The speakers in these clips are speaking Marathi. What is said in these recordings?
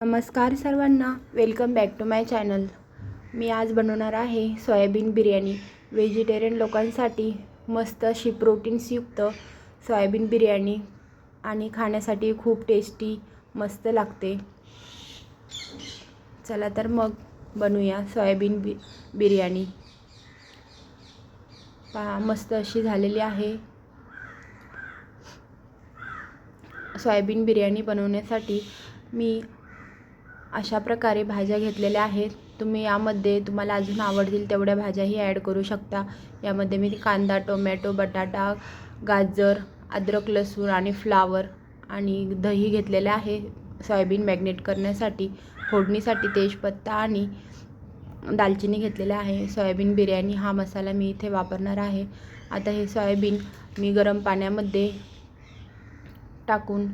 नमस्कार सर्वांना. Welcome back to my channel मी आज बनवणार आहे सोयाबीन बिर्याणी. व्हेजिटेरियन लोकांसाठी मस्त अशी प्रोटीन्सयुक्त सोयाबीन बिर्याणी आणि खाण्यासाठी खूप टेस्टी मस्त लागते. चला तर मग बनवूया सोयाबीन बि बिर्याणी. पहा मस्त अशी झालेली आहे. सोयाबीन बिर्याणी बनवण्यासाठी मी अशा प्रकारे भाज्या घेतलेल्या आहेत. तुम्ही यामध्ये तुम्हाला अजून आवडतील तेवढ्या भाज्याही ॲड करू शकता. यामध्ये मी कांदा टोमॅटो बटाटा गाजर अद्रक लसूण आणि फ्लावर आणि दही घेतलेले आहे. सोयाबीन मॅग्नेट करण्यासाठी फोडणीसाठी तेजपत्ता आणि दालचिनी घेतलेल्या आहे. सोयाबीन बिर्याणी हा मसाला मी इथे वापरणार आहे. आता हे सोयाबीन मी गरम पाण्यामध्ये टाकून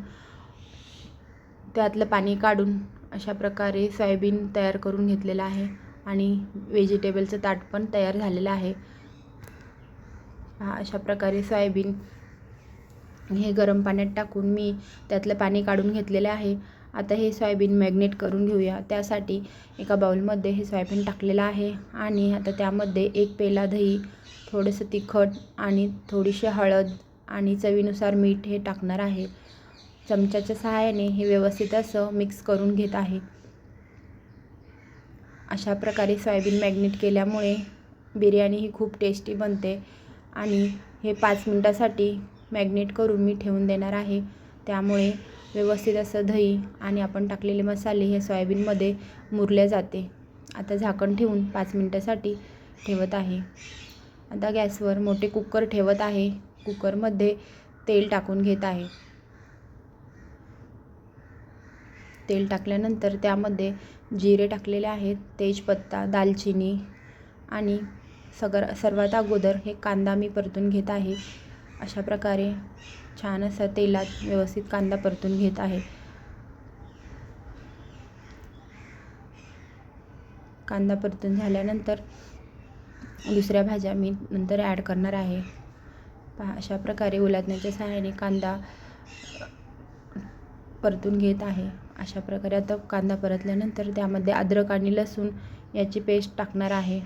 त्यातलं पाणी काढून अशा प्रकारे सोयाबीन तयार करून घेतलेलं आहे आणि व्हेजिटेबलचं ताट पण तयार झालेलं आहे. हा अशा प्रकारे सोयाबीन हे गरम पाण्यात टाकून मी त्यातलं पाणी काढून घेतलेलं आहे. आता हे सोयाबीन मॅग्नेट करून घेऊया. त्यासाठी एका बाउलमध्ये हे सोयाबीन टाकलेलं आहे आणि आता त्यामध्ये एक पेला दही थोडंसं तिखट आणि थोडीशी हळद आणि चवीनुसार मीठ हे टाकणार आहे. चमच्याच्या सहाय्याने हे व्यवस्थित असं मिक्स करून घेत आहे. अशा प्रकारे सोयाबीन मॅग्नेट केल्यामुळे बिर्याणी ही खूप टेस्टी बनते आणि हे पाच मिनटासाठी मॅग्नेट करून मी ठेवून देणार आहे. त्यामुळे व्यवस्थित असं दही आणि आपण टाकलेले मसाले हे सोयाबीनमध्ये मुरले जाते. आता झाकण ठेवून पाच मिनटासाठी ठेवत आहे. आता गॅसवर मोठे कुकर ठेवत आहे. कुकरमध्ये तेल टाकून घेत आहे. तेल टाकल्यानंतर त्यामध्ये जिरे टाकलेले आहेत तेजपत्ता दालचिनी आणि सगर सर्वात अगोदर हे कांदा मी परतून घेत आहे. अशा प्रकारे छान असा तेलात व्यवस्थित कांदा परतून घेत आहे. कांदा परतून झाल्यानंतर दुसऱ्या भाज्या मी नंतर ॲड करणार आहे. पहा अशा प्रकारे उलटण्याच्या सहाय्याने कांदा परतून घेत आहे. अशा प्रकारे आता कांदा परतल्यानंतर त्यामध्ये अद्रक आणि लसूण याची पेस्ट टाकणार आहे.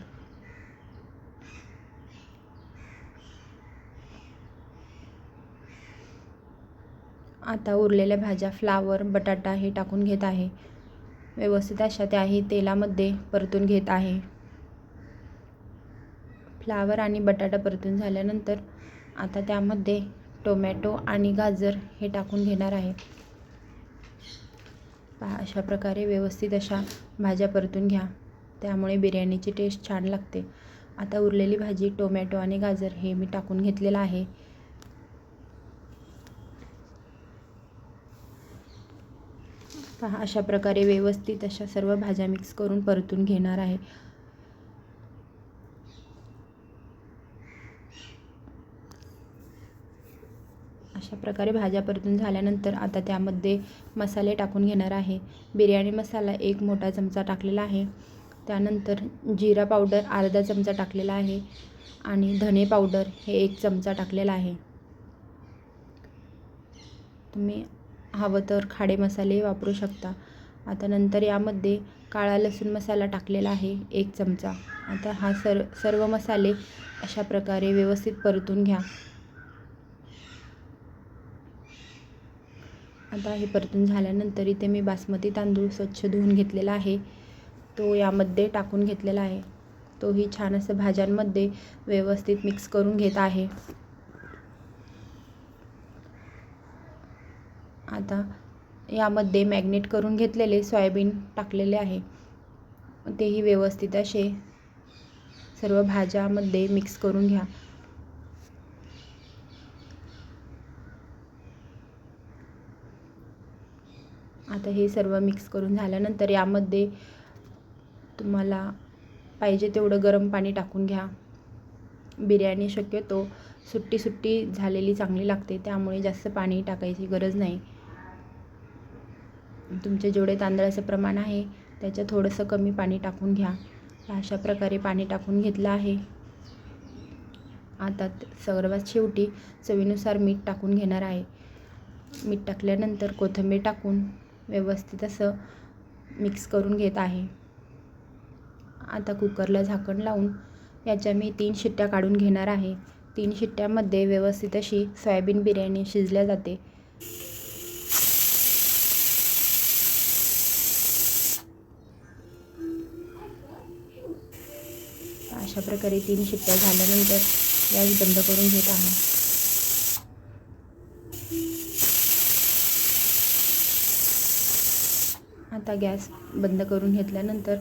आता उरलेल्या भाज्या फ्लावर बटाटा हे टाकून घेत आहे. व्यवस्थित अशा त्याही तेलामध्ये परतून घेत आहे. फ्लावर आणि बटाटा परतून झाल्यानंतर आता त्यामध्ये टोमॅटो आणि गाजर हे टाकून घेणार आहे. पहा अशा प्रकारे व्यवस्थित अशा भाज्या परतून घ्या. त्यामुळे बिर्याणीची टेस्ट छान लागते. आता उरलेली भाजी टोमॅटो आणि गाजर हे मी टाकून घेतलेलं आहे. पहा अशा प्रकारे व्यवस्थित अशा सर्व भाज्या मिक्स करून परतून घेणार आहे. अशा प्रकारे भाज्या परतून झाल्यानंतर आता त्यामध्ये मसाले टाकून घेणार आहे. बिर्याणी मसाला एक मोठा चमचा टाकलेला आहे. त्यानंतर जिरा पावडर अर्धा चमचा टाकलेला आहे आणि धने पावडर हे एक चमचा टाकलेला आहे. तुम्ही हवं तर खाडे मसाले वापरू शकता. आता नंतर यामध्ये काळा लसूण मसाला टाकलेला आहे एक चमचा. आता हा सर सर्व मसाले अशा प्रकारे व्यवस्थित परतून घ्या. आता हे परतून झाल्यानंतर इथे मी बासमती तांदूळ स्वच्छ धुवून घेतलेला आहे. तो यामध्ये टाकून घेतलेला आहे. तोही छान असं भाज्यांमध्ये व्यवस्थित मिक्स करून घेत आहे. आता यामध्ये मॅग्नेट करून घेतलेले सोयाबीन टाकलेले आहे. तेही व्यवस्थित असे सर्व भाज्यामध्ये मिक्स करून घ्या. आता हे सर्व मिक्स करून झाल्यानंतर यामध्ये तुम्हाला पाहिजे तेवढं गरम पाणी टाकून घ्या. बिर्याणी शक्यतो सुट्टी सुट्टी झालेली चांगली लागते त्यामुळे जास्त पाणी टाकायची गरज नाही. तुमचे जेवढे तांदळाचं प्रमाण आहे त्याच्या थोडंसं कमी पाणी टाकून घ्या. अशा प्रकारे पाणी टाकून घेतलं आहे. आता सर्वात शेवटी चवीनुसार मीठ टाकून घेणार आहे. मीठ टाकल्यानंतर कोथिंबीर टाकून व्यवस्थित असं मिक्स करून घेत आहे. आता कुकरला झाकण लावून याच्या मी तीन शिट्ट्या काढून घेणार आहे. तीन शिट्ट्यामध्ये व्यवस्थित अशी सोयाबीन बिर्याणी शिजल्या जाते. अशा प्रकारे तीन शिट्ट्या झाल्यानंतर गॅस बंद करून घेत आहे. आता गॅस बंद करून घेतल्यानंतर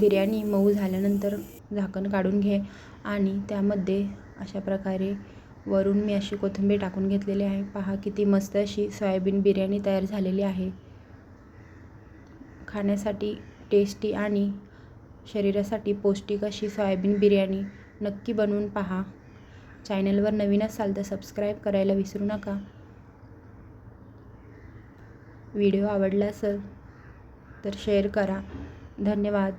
बिर्याणी मऊ झाल्यानंतर झाकण काढून घे आणि त्यामध्ये अशा प्रकारे वरून मी अशी कोथिंबीर टाकून घेतलेली आहे. पहा किती मस्त अशी सोयाबीन बिर्याणी तयार झालेली आहे. खाण्यासाठी टेस्टी आणि शरीरासाठी पौष्टिक अशी सोयाबीन बिर्याणी नक्की बनवून पहा. चॅनलवर नवीन असाल तर सबस्क्राईब करायला विसरू नका. व्हिडिओ आवडला असेल तर शेअर करा. धन्यवाद.